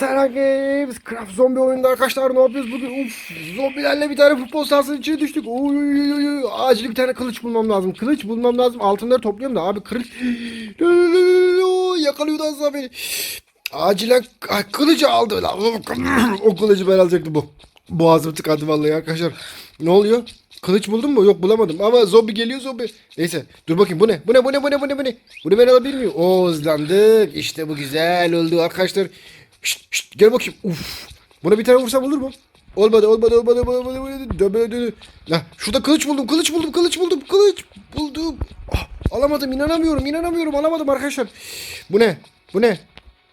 Serhan Games Craft Zombi oyununda arkadaşlar ne yapıyoruz bugün? Uf, zombilerle bir tane futbol sahasının içine düştük. Uy. Acil bir tane kılıç bulmam lazım. Kılıç bulmam lazım. Altınları topluyorum da abi kılıç. Yakalıyordu az beni. Acilen kılıcı aldı. O kılıcı ben alacaktım bu. Boğazım tıkandı vallahi arkadaşlar. Ne oluyor? Kılıç buldun mu? Yok bulamadım. Ama zombi geliyor zombi. Neyse dur bakayım bu ne? Bu ne? Bu ne? Bu ne? Bu ne? Bu ne? Bunu ben alabilir miyim? Oo hızlandık. İşte bu güzel oldu arkadaşlar. Şşt, şşt, gel bakayım. Uf. Buna bir tane vursam olur mu? Olmadı, olmadı, olmadı, olmadı, olmadı, olmadı. Döbe, döbe. Lah, şurada kılıç buldum, kılıç buldum, kılıç buldum, kılıç buldum. Ah, alamadım, inanamıyorum, inanamıyorum, alamadım arkadaşlar. Bu ne? Bu ne?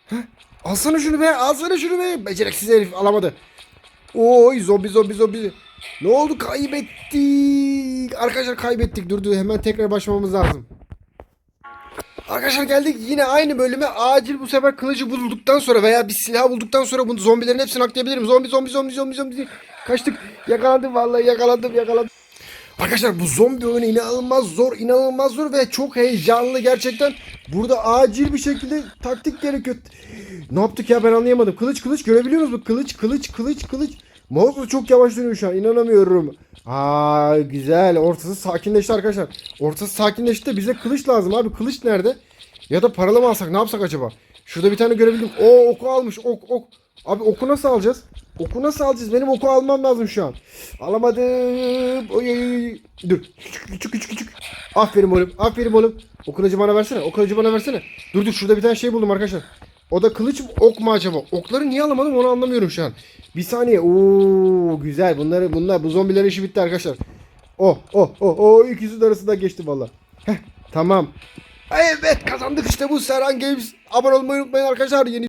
Heh, alsana şunu be, alsana şunu be. Beceriksiz herif alamadı. Oy zombi zombi zombi. Ne oldu kaybettik. Arkadaşlar kaybettik. Dur dur hemen tekrar başlamamız lazım. Arkadaşlar geldik yine aynı bölüme acil bu sefer kılıcı bulduktan sonra veya bir silah bulduktan sonra bunu zombilerin hepsini aklayabilirim. Zombi zombi zombi zombi zombi. Kaçtık. Yakalandım vallahi yakalandım yakalandım. Arkadaşlar bu zombi oyunu inanılmaz zor, inanılmaz zor ve çok heyecanlı gerçekten. Burada acil bir şekilde taktik gerekiyor. Ne yaptık ya ben anlayamadım. Kılıç kılıç görebiliyor musunuz? Kılıç kılıç kılıç kılıç. Mouse da çok yavaş dönüyor şu an inanamıyorum. Aa güzel ortası sakinleşti arkadaşlar. Ortası sakinleşti de bize kılıç lazım abi. Kılıç nerede? Ya da paralı mı alsak ne yapsak acaba? Şurada bir tane görebildim. O oku almış ok ok. Abi oku nasıl alacağız? Oku nasıl alacağız? Benim oku almam lazım şu an. Alamadım. Oy, oy, oy. Dur. Küçük küçük küçük küçük. Aferin oğlum. Aferin oğlum. O kılıcı bana versene. O kılıcı bana versene. Dur dur şurada bir tane şey buldum arkadaşlar. O da kılıç mı ok mu acaba? Okları niye alamadım onu anlamıyorum şu an. Bir saniye. Oo güzel. Bunları bunlar bu zombilerin işi bitti arkadaşlar. Oh oh oh oh ikisinin arasında geçti valla. Heh tamam. Evet kazandık işte bu Serhan Games. Abone olmayı unutmayın arkadaşlar. Yeni